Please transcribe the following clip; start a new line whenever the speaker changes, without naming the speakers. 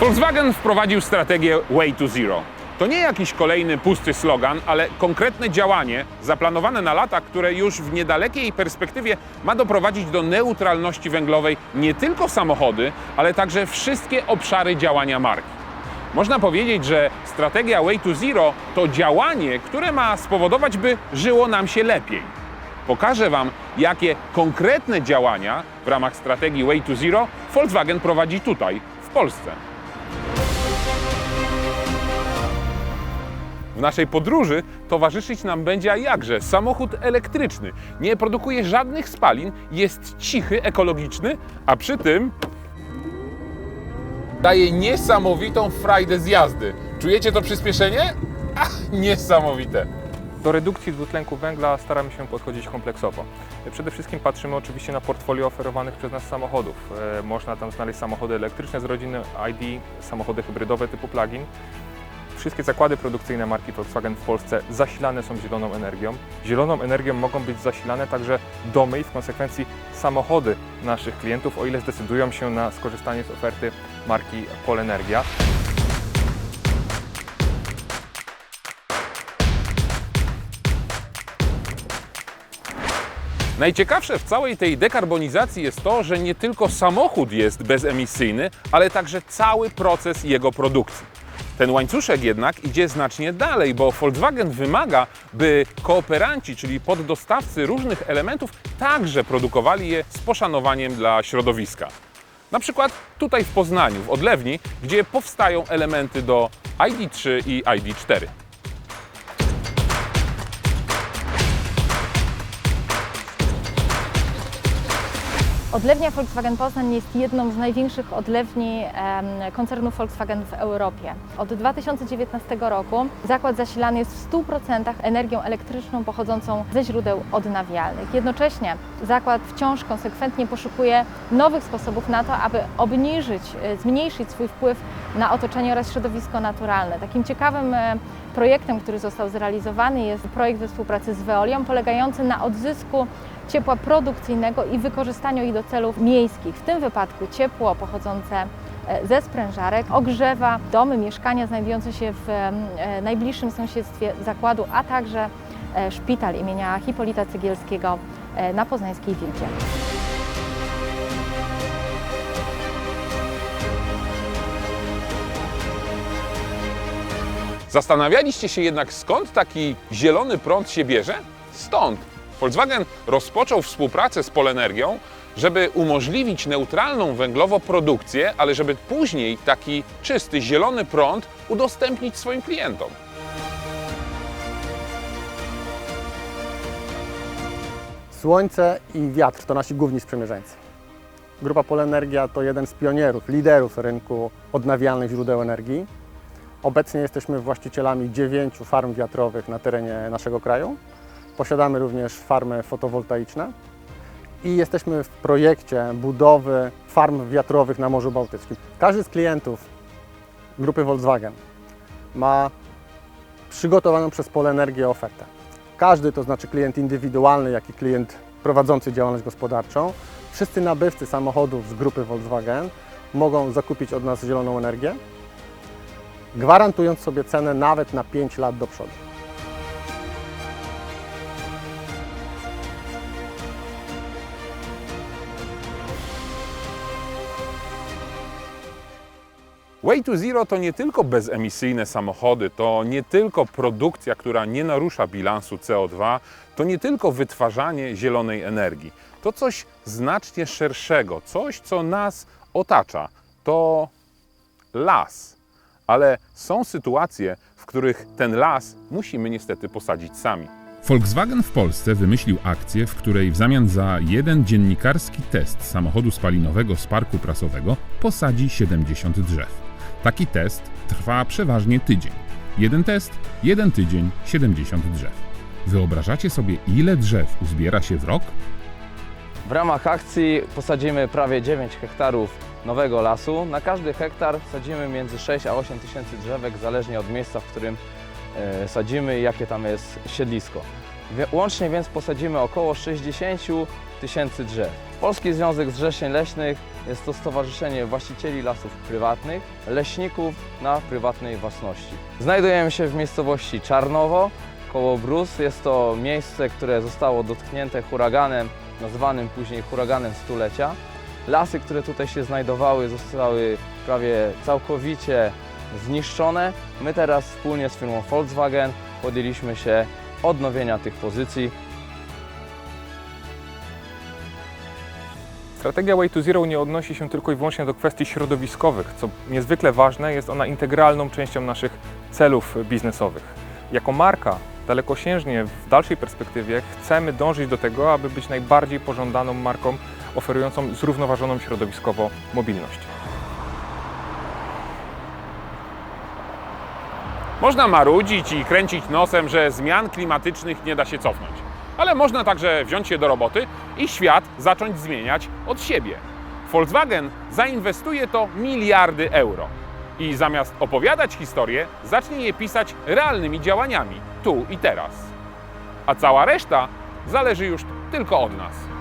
Volkswagen wprowadził strategię Way to Zero. To nie jakiś kolejny pusty slogan, ale konkretne działanie zaplanowane na lata, które już w niedalekiej perspektywie ma doprowadzić do neutralności węglowej nie tylko samochody, ale także wszystkie obszary działania marki. Można powiedzieć, że strategia Way to Zero to działanie, które ma spowodować, by żyło nam się lepiej. Pokażę Wam, jakie konkretne działania w ramach strategii Way to Zero Volkswagen prowadzi tutaj, w Polsce. W naszej podróży towarzyszyć nam będzie, a jakże, samochód elektryczny. Nie produkuje żadnych spalin, jest cichy, ekologiczny, a przy tym daje niesamowitą frajdę z jazdy. Czujecie to przyspieszenie? Ach, niesamowite.
Do redukcji dwutlenku węgla staramy się podchodzić kompleksowo. Przede wszystkim patrzymy oczywiście na portfolio oferowanych przez nas samochodów. E, Można tam znaleźć samochody elektryczne z rodziny ID, samochody hybrydowe typu plug-in. Wszystkie zakłady produkcyjne marki Volkswagen w Polsce zasilane są zieloną energią. Zieloną energią mogą być zasilane także domy i w konsekwencji samochody naszych klientów, o ile zdecydują się na skorzystanie z oferty marki Polenergia.
Najciekawsze w całej tej dekarbonizacji jest to, że nie tylko samochód jest bezemisyjny, ale także cały proces jego produkcji. Ten łańcuszek jednak idzie znacznie dalej, bo Volkswagen wymaga, by kooperanci, czyli poddostawcy różnych elementów, także produkowali je z poszanowaniem dla środowiska. Na przykład tutaj w Poznaniu, w Odlewni, gdzie powstają elementy do ID3 i ID4.
Odlewnia Volkswagen Poznań jest jedną z największych odlewni koncernu Volkswagen w Europie. Od 2019 roku zakład zasilany jest w 100% energią elektryczną pochodzącą ze źródeł odnawialnych. Jednocześnie zakład wciąż konsekwentnie poszukuje nowych sposobów na to, aby obniżyć, e, zmniejszyć swój wpływ na otoczenie oraz środowisko naturalne. Takim ciekawym e, projektem, który został zrealizowany jest projekt we współpracy z Veolią polegający na odzysku ciepła produkcyjnego i wykorzystaniu ich do celów miejskich. W tym wypadku ciepło pochodzące e, ze sprężarek ogrzewa domy, mieszkania znajdujące się w e, najbliższym sąsiedztwie zakładu, a także szpital imienia Hipolita Cegielskiego e, na Poznańskiej Wildzie.
Zastanawialiście się jednak, skąd taki zielony prąd się bierze? Stąd. Volkswagen rozpoczął współpracę z Polenergią, żeby umożliwić neutralną węglowo produkcję, ale żeby później taki czysty, zielony prąd udostępnić swoim klientom.
Słońce i wiatr to nasi główni sprzymierzeńcy. Grupa Polenergia to jeden z pionierów, liderów rynku odnawialnych źródeł energii. Obecnie jesteśmy właścicielami dziewięciu farm wiatrowych na terenie naszego kraju. Posiadamy również farmy fotowoltaiczne i jesteśmy w projekcie budowy farm wiatrowych na Morzu Bałtyckim. Każdy z klientów grupy Volkswagen ma przygotowaną przez Polenergię ofertę. Każdy, to znaczy klient indywidualny, jak i klient prowadzący działalność gospodarczą, wszyscy nabywcy samochodów z grupy Volkswagen mogą zakupić od nas zieloną energię, gwarantując sobie cenę nawet na 5 lat do przodu.
Way to Zero to nie tylko bezemisyjne samochody, to nie tylko produkcja, która nie narusza bilansu CO2, to nie tylko wytwarzanie zielonej energii. To coś znacznie szerszego, coś, co nas otacza. To las. Ale są sytuacje, w których ten las musimy niestety posadzić sami.
Volkswagen w Polsce wymyślił akcję, w której w zamian za jeden dziennikarski test samochodu spalinowego z parku prasowego posadzi 70 drzew. Taki test trwa przeważnie tydzień. Jeden test, jeden tydzień, 70 drzew. Wyobrażacie sobie, ile drzew uzbiera się w rok?
W ramach akcji posadzimy prawie 9 hektarów nowego lasu. Na każdy hektar sadzimy między 6 a 8 tysięcy drzewek, zależnie od miejsca, w którym e, sadzimy i jakie tam jest siedlisko. Łącznie więc posadzimy około 60 tysięcy drzew. Polski Związek Zrzeszeń Leśnych Jest to Stowarzyszenie Właścicieli Lasów Prywatnych, Leśników na prywatnej własności. Znajdujemy się w miejscowości Czarnowo, koło Brus. Jest to miejsce, które zostało dotknięte huraganem, nazwanym później huraganem stulecia. Lasy, które tutaj się znajdowały, zostały prawie całkowicie zniszczone. My teraz wspólnie z firmą Volkswagen podjęliśmy się odnowienia tych pozycji.
Strategia Way to Zero nie odnosi się tylko i wyłącznie do kwestii środowiskowych. Co niezwykle ważne, jest ona integralną częścią naszych celów biznesowych. Jako marka dalekosiężnie w dalszej perspektywie chcemy dążyć do tego, aby być najbardziej pożądaną marką oferującą zrównoważoną środowiskowo mobilność.
Można marudzić i kręcić nosem, że zmian klimatycznych nie da się cofnąć. Ale można także wziąć się do roboty i świat zacząć zmieniać od siebie. Volkswagen zainwestuje to miliardy euro. I zamiast opowiadać historię, zacznie je pisać realnymi działaniami, tu i teraz. A cała reszta zależy już tylko od nas.